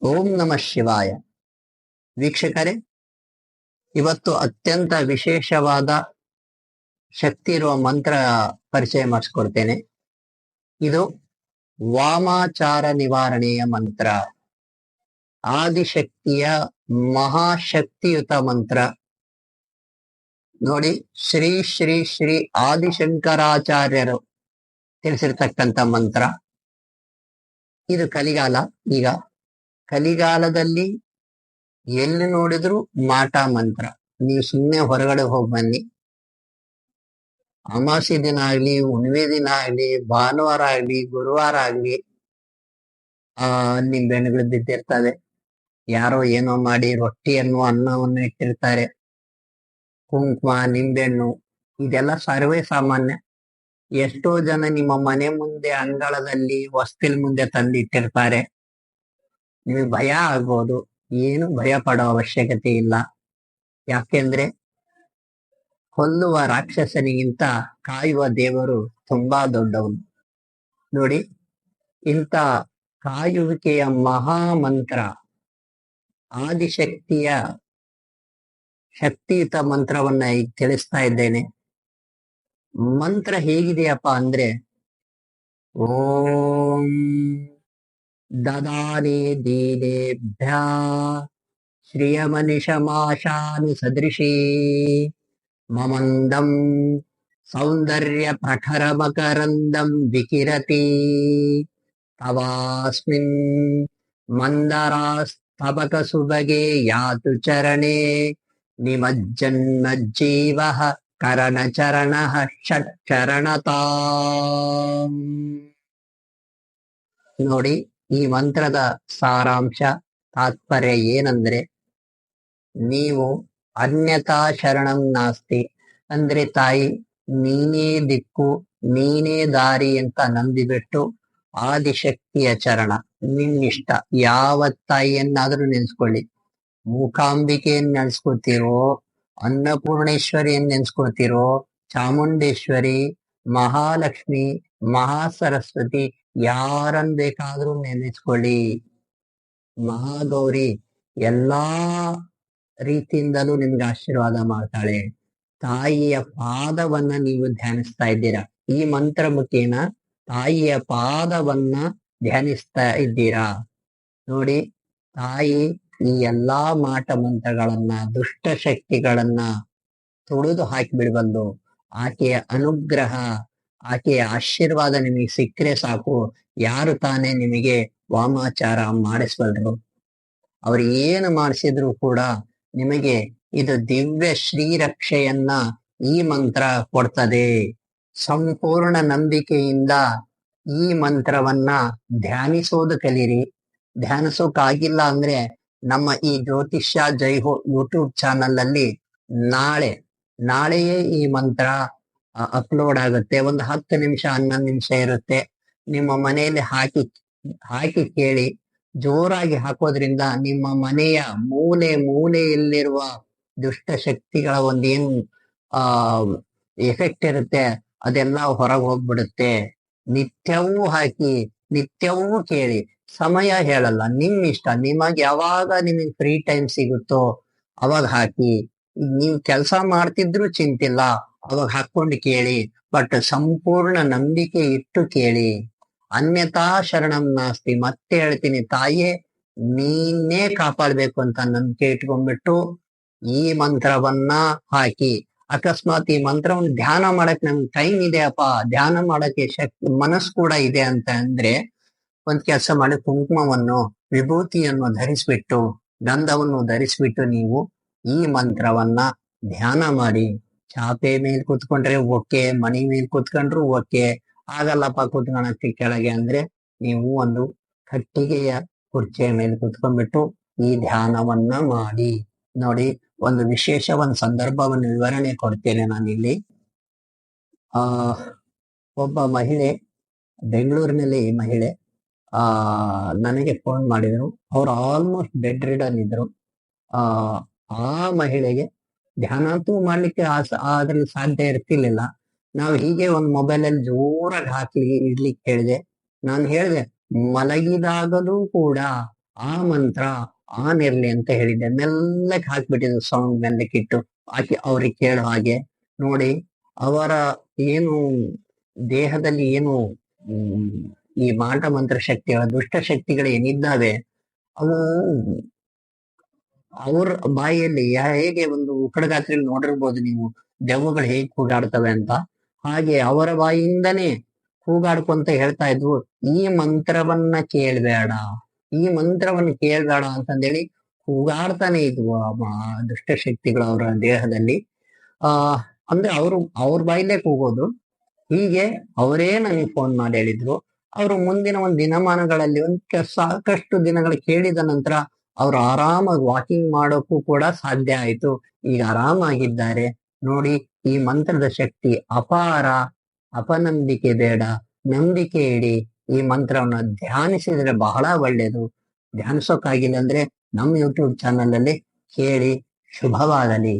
ಓಂ ನಮಃ ಶಿವಾಯ. ವೀಕ್ಷಕರೇ, ಇವತ್ತು ಅತ್ಯಂತ ವಿಶೇಷವಾದ ಶಕ್ತಿ ಇರುವ ಮಂತ್ರ ಪರಿಚಯ ಮಾಡಿಸ್ಕೊಡ್ತೇನೆ. ಇದು ವಾಮಾಚಾರ ನಿವಾರಣೆಯ ಮಂತ್ರ. ಆದಿಶಕ್ತಿಯ ಮಹಾಶಕ್ತಿಯುತ ಮಂತ್ರ. ನೋಡಿ, ಶ್ರೀ ಶ್ರೀ ಶ್ರೀ ಆದಿಶಂಕರಾಚಾರ್ಯರು ತಿಳಿಸಿರ್ತಕ್ಕಂಥ ಮಂತ್ರ. ಇದು ಕಲಿಗಾಲ ಈಗ. ಕಲಿಗಾಲದಲ್ಲಿ ಎಲ್ಲಿ ನೋಡಿದ್ರು ಮಾಟ ಮಂತ್ರ. ನೀವು ಸುಮ್ಮನೆ ಹೊರಗಡೆ ಹೋಗಿ ಬನ್ನಿ. ಅಮಾಸೆ ದಿನ ಆಗ್ಲಿ, ಹುಣ್ಣಿಮೆ ದಿನ ಆಗ್ಲಿ, ಭಾನುವಾರ ಆಗ್ಲಿ, ಗುರುವಾರ ಆಗ್ಲಿ, ಆ ನಿಂಬೆಹಣ್ಣುಗಳು ಬಿದ್ದಿರ್ತವೆ. ಯಾರೋ ಏನೋ ಮಾಡಿ ರೊಟ್ಟಿಯನ್ನು ಅನ್ನವನ್ನು ಇಟ್ಟಿರ್ತಾರೆ. ಕುಂಕುಮ, ನಿಂಬೆಹಣ್ಣು, ಇದೆಲ್ಲ ಸರ್ವೇ ಸಾಮಾನ್ಯ. ಎಷ್ಟೋ ಜನ ನಿಮ್ಮ ಮನೆ ಮುಂದೆ ಅಂಗಳದಲ್ಲಿ ವಸ್ತಿಲ್ ಮುಂದೆ ತಂದಿಟ್ಟಿರ್ತಾರೆ. ನಿಮಗೆ ಭಯ ಆಗ್ಬೋದು. ಏನು ಭಯ ಪಡೋ ಅವಶ್ಯಕತೆ ಇಲ್ಲ. ಯಾಕೆಂದ್ರೆ ಕೊಲ್ಲುವ ರಾಕ್ಷಸನಿಗಿಂತ ಕಾಯುವ ದೇವರು ತುಂಬಾ ದೊಡ್ಡವನು. ನೋಡಿ, ಇಂಥ ಕಾಯುವಿಕೆಯ ಮಹಾಮಂತ್ರ, ಆದಿಶಕ್ತಿಯ ಶಕ್ತಿಯುತ ಮಂತ್ರವನ್ನ ಈಗ ತಿಳಿಸ್ತಾ ಇದ್ದೇನೆ. ಮಂತ್ರ ಹೇಗಿದೆಯಪ್ಪ ಅಂದ್ರೆ, ಓಂ ददाने दीनेभ्या श्रियमनिशमाशामि सदृशी ममन्दं सौन्दर्यप्रखरमकरन्दं विकिरति तवास्मिन् मन्दरास्तबकसुभगे यातु चरणे निमज्जन्मज्जीवः करणचरणः षट्चरणता ನೋಡಿ ಈ ಮಂತ್ರದ ಸಾರಾಂಶ ತಾತ್ಪರ್ಯ ಏನಂದ್ರೆ, ನೀವು ಅನ್ಯತಾ ಶರಣಂ ನಾಸ್ತಿ. ಅಂದ್ರೆ ತಾಯಿ, ನೀನೇ ದಿಕ್ಕು, ನೀನೇ ದಾರಿ ಅಂತ ನಂಬಿಬಿಟ್ಟು ಆದಿಶಕ್ತಿಯ ಚರಣ ನಿನ್ನಿಷ್ಟ ಯಾವ ತಾಯಿಯನ್ನಾದ್ರೂ ನೆನ್ಸ್ಕೊಳ್ಳಿ. ಮೂಕಾಂಬಿಕೆಯನ್ನು ನೆನ್ಸ್ಕೊತಿರೋ ಅನ್ನಪೂರ್ಣೇಶ್ವರಿಯನ್ನು ನೆನ್ಸ್ಕೊತೀರೋ ಚಾಮುಂಡೇಶ್ವರಿ, ಮಹಾಲಕ್ಷ್ಮಿ, ಮಹಾಸರಸ್ವತಿ ಯಾರನ್ ಬೇಕಾದ್ರೂ ನೆನೆಸ್ಕೊಳ್ಳಿ. ಮಹಾಗೌರಿ ಎಲ್ಲಾ ರೀತಿಯಿಂದಲೂ ನಿಮ್ಗೆ ಆಶೀರ್ವಾದ ಮಾಡ್ತಾಳೆ. ತಾಯಿಯ ಪಾದವನ್ನ ನೀವು ಧ್ಯಾನಿಸ್ತಾ ಇದ್ದೀರಾ? ಈ ಮಂತ್ರ ಮುಖೇನ ತಾಯಿಯ ಪಾದವನ್ನ ಧ್ಯಾನಿಸ್ತಾ ಇದ್ದೀರಾ? ನೋಡಿ, ತಾಯಿ ಈ ಎಲ್ಲಾ ಮಾಟ ಮಂತ್ರಗಳನ್ನ, ದುಷ್ಟ ಶಕ್ತಿಗಳನ್ನ ತುಳಿದು ಹಾಕಿಬಿಡ್ಬಂದು ಆಕೆಯ ಅನುಗ್ರಹ ಆಕೆಯ ಆಶೀರ್ವಾದ ನಿಮಗೆ ಸಿಕ್ಕರೆ ಸಾಕು. ಯಾರು ತಾನೇ ನಿಮಗೆ ವಾಮಾಚಾರ ಮಾಡಿಸ್ಬಲ್ರು? ಅವ್ರು ಏನು ಮಾಡಿಸಿದ್ರು ಕೂಡ ನಿಮಗೆ ಇದು ದಿವ್ಯ ಶ್ರೀರಕ್ಷೆಯನ್ನ ಈ ಮಂತ್ರ ಕೊಡ್ತದೆ. ಸಂಪೂರ್ಣ ನಂಬಿಕೆಯಿಂದ ಈ ಮಂತ್ರವನ್ನ ಧ್ಯಾನಿಸೋದು ಕಲೀರಿ. ಧ್ಯಾನಿಸೋಕಾಗಿಲ್ಲ ಅಂದ್ರೆ ನಮ್ಮ ಈ ಜ್ಯೋತಿಷ್ಯ ಜೈ ಹೋ ಯೂಟ್ಯೂಬ್ ಚಾನಲ್ ಅಲ್ಲಿ ನಾಳೆ, ನಾಳೆಯೇ ಈ ಮಂತ್ರ ಅಪ್ಲೋಡ್ ಆಗುತ್ತೆ. ಒಂದು ಹತ್ತು ನಿಮಿಷ, ಹನ್ನೊಂದು ನಿಮಿಷ ಇರುತ್ತೆ. ನಿಮ್ಮ ಮನೆಯಲ್ಲಿ ಹಾಕಿ ಹಾಕಿ ಕೇಳಿ. ಜೋರಾಗಿ ಹಾಕೋದ್ರಿಂದ ನಿಮ್ಮ ಮನೆಯ ಮೂಲೆ ಮೂಲೆಯಲ್ಲಿರುವ ದುಷ್ಟ ಶಕ್ತಿಗಳ ಒಂದೇನು, ಆ ಎಫೆಕ್ಟ್ ಇರುತ್ತೆ, ಅದೆಲ್ಲ ಹೊರಗೆ ಹೋಗ್ಬಿಡುತ್ತೆ. ನಿತ್ಯವೂ ಹಾಕಿ, ನಿತ್ಯವೂ ಕೇಳಿ. ಸಮಯ ಹೇಳಲ್ಲ ನಿಮ್ ಇಷ್ಟ. ನಿಮಗೆ ಯಾವಾಗ ನಿಮಗೆ ಫ್ರೀ ಟೈಮ್ ಸಿಗುತ್ತೋ ಅವಾಗ ಹಾಕಿ. ನೀವು ಕೆಲಸ ಮಾಡ್ತಿದ್ರು ಚಿಂತಿಲ್ಲ. ಅವಾಗ ಹಾಕೊಂಡು ಕೇಳಿ ಬಟ್ ಸಂಪೂರ್ಣ ನಂಬಿಕೆ ಇಟ್ಟು ಕೇಳಿ. ಅನ್ಯತಾ ಶರಣಂ ನಾಸ್ತಿ, ಮತ್ತೆ ಹೇಳ್ತೀನಿ ತಾಯಿಯೇ ನೀನೇ ಕಾಪಾಡ್ಬೇಕು ಅಂತ ನಂಬಿಕೆ ಇಟ್ಕೊಂಡ್ಬಿಟ್ಟು ಈ ಮಂತ್ರವನ್ನ ಹಾಕಿ. ಅಕಸ್ಮಾತ್ ಈ ಮಂತ್ರವನ್ನು ಧ್ಯಾನ ಮಾಡಕ್ ನಮ್ಗೆ ಟೈಮ್ ಇದೆಯಪ್ಪ ಧ್ಯಾನ ಮಾಡಕ್ಕೆ ಶಕ್ತಿ ಮನಸ್ಸು ಕೂಡ ಇದೆ ಅಂತ ಅಂದ್ರೆ ಒಂದ್ ಕೆಲಸ ಮಾಡಿ ಕುಂಕುಮವನ್ನು, ವಿಭೂತಿಯನ್ನು ಧರಿಸ್ಬಿಟ್ಟು, ಗಂಧವನ್ನು ಧರಿಸ್ಬಿಟ್ಟು ನೀವು ಈ ಮಂತ್ರವನ್ನ ಧ್ಯಾನ ಮಾಡಿ. ಚಾಪೆ ಮೇಲೆ ಕೂತ್ಕೊಂಡ್ರೆ ಓಕೆ ಮಣಿ ಮೇಲೆ ಕೂತ್ಕೊಂಡ್ರು ಓಕೆ. ಆಗಲ್ಲಪ್ಪ ಕುತ್ಕೊಳಕ್ಕೆ ಕೆಳಗೆ ಅಂದ್ರೆ ನೀವು ಒಂದು ಕಟ್ಟಿಗೆಯ ಕುರ್ಚಿಯ ಮೇಲೆ ಕುತ್ಕೊಂಡ್ಬಿಟ್ಟು ಈ ಧ್ಯಾನವನ್ನ ಮಾಡಿ. ನೋಡಿ, ಒಂದು ವಿಶೇಷ ಒಂದು ಸಂದರ್ಭವನ್ನು ವಿವರಣೆ ಕೊಡ್ತೇನೆ ನಾನಿಲ್ಲಿ. ಆ, ಒಬ್ಬ ಮಹಿಳೆ, ಬೆಂಗಳೂರಿನಲ್ಲಿ ಮಹಿಳೆ, ಆ, ನನಗೆ ಫೋನ್ ಮಾಡಿದ್ರು. ಅವ್ರು ಆಲ್ಮೋಸ್ಟ್ ಬೆಡ್ ರಿಡನ್ ಇದ್ರು ಆ ಆ ಮಹಿಳೆಗೆ ಧ್ಯಾನ ಅಂತೂ ಮಾಡ್ಲಿಕ್ಕೆ ಅದ್ರಲ್ಲಿ ಸಾಧ್ಯ ಇರ್ತಿರ್ಲಿಲ್ಲ. ನಾವು ಹೀಗೆ ಒಂದು ಮೊಬೈಲ್ ಅಲ್ಲಿ ಜೋರಾಗಿ ಹಾಕಿ ಇಡ್ಲಿಕ್ಕೆ ಹೇಳಿದೆ ನಾನು ಹೇಳಿದೆ, ಮಲಗಿದಾಗಲೂ ಕೂಡ ಆ ಮಂತ್ರ ಆನ್ ಇರ್ಲಿ ಅಂತ ಹೇಳಿದ್ದೆ. ಮೆಲ್ಲಕ್ಕೆ ಹಾಕ್ಬಿಟ್ಟಿದ್ರು ಸೌಂಡ್ ಮೆಲ್ಲಕ್ಕಿಟ್ಟು ಹಾಕಿ ಅವ್ರಿಗೆ ಕೇಳೋ ಹಾಗೆ. ನೋಡಿ, ಅವರ ಏನು ದೇಹದಲ್ಲಿ ಏನು ಈ ಮಾಟ ಮಂತ್ರ ಶಕ್ತಿಗಳ ದುಷ್ಟ ಶಕ್ತಿಗಳು ಏನಿದ್ದಾವೆ, ಅವು ಅವ್ರ ಬಾಯಿಯಲ್ಲಿ ಹೇಗೆ ಒಂದು ಉಕ್ಕಡಗಾತ್ರಿಯಲ್ಲಿ ನೋಡಿರ್ಬೋದು ನೀವು. ದೆವ್ವಗಳು ಹೇಗೆ ಕೂಗಾಡ್ತವೆ ಅಂತ. ಹಾಗೆ ಅವರ ಬಾಯಿಯಿಂದನೇ ಕೂಗಾಡ್ಕೊಂತ ಹೇಳ್ತಾ ಇದ್ವು ಈ ಮಂತ್ರವನ್ನ ಕೇಳ್ಬೇಡ. ಈ ಮಂತ್ರವನ್ನ ಕೇಳ್ಬೇಡ ಅಂತಂದೇಳಿ ಕೂಗಾಡ್ತಾನೆ ಇದ್ವು ದುಷ್ಟ ದುಷ್ಟಶಕ್ತಿಗಳು ಅವರ ದೇಹದಲ್ಲಿ. ಆ, ಅಂದ್ರೆ ಅವರು, ಅವ್ರ ಬಾಯಿಲೇ ಕೂಗೋದು. ಹೀಗೆ ಅವರೇ ನನಗೆ ಫೋನ್ ಮಾಡಿ ಹೇಳಿದ್ರು. ಅವರು ಮುಂದಿನ ಒಂದು ದಿನಮಾನಗಳಲ್ಲಿ ಒಂದು ಸಾಕಷ್ಟು ದಿನಗಳು ಕೇಳಿದ ನಂತರ ಅವ್ರು ಆರಾಮಾಗಿ ವಾಕಿಂಗ್ ಮಾಡೋಕ್ಕೂ ಕೂಡ ಸಾಧ್ಯ ಆಯ್ತು. ಈಗ ಆರಾಮಾಗಿದ್ದಾರೆ. ನೋಡಿ, ಈ ಮಂತ್ರದ ಶಕ್ತಿ ಅಪಾರ. ಅಪನಂಬಿಕೆ ಬೇಡ. ನಂಬಿಕೆ ಇಡಿ. ಈ ಮಂತ್ರವನ್ನು ಧ್ಯಾನಿಸಿದ್ರೆ ಬಹಳ ಒಳ್ಳೆಯದು ಧ್ಯಾನಿಸೋಕ್ಕಾಗಿಲ್ಲ ಅಂದ್ರೆ ನಮ್ಮ ಯೂಟ್ಯೂಬ್ ಚಾನಲ್ ಅಲ್ಲಿ ಕೇಳಿ ಶುಭವಾಗಲಿ.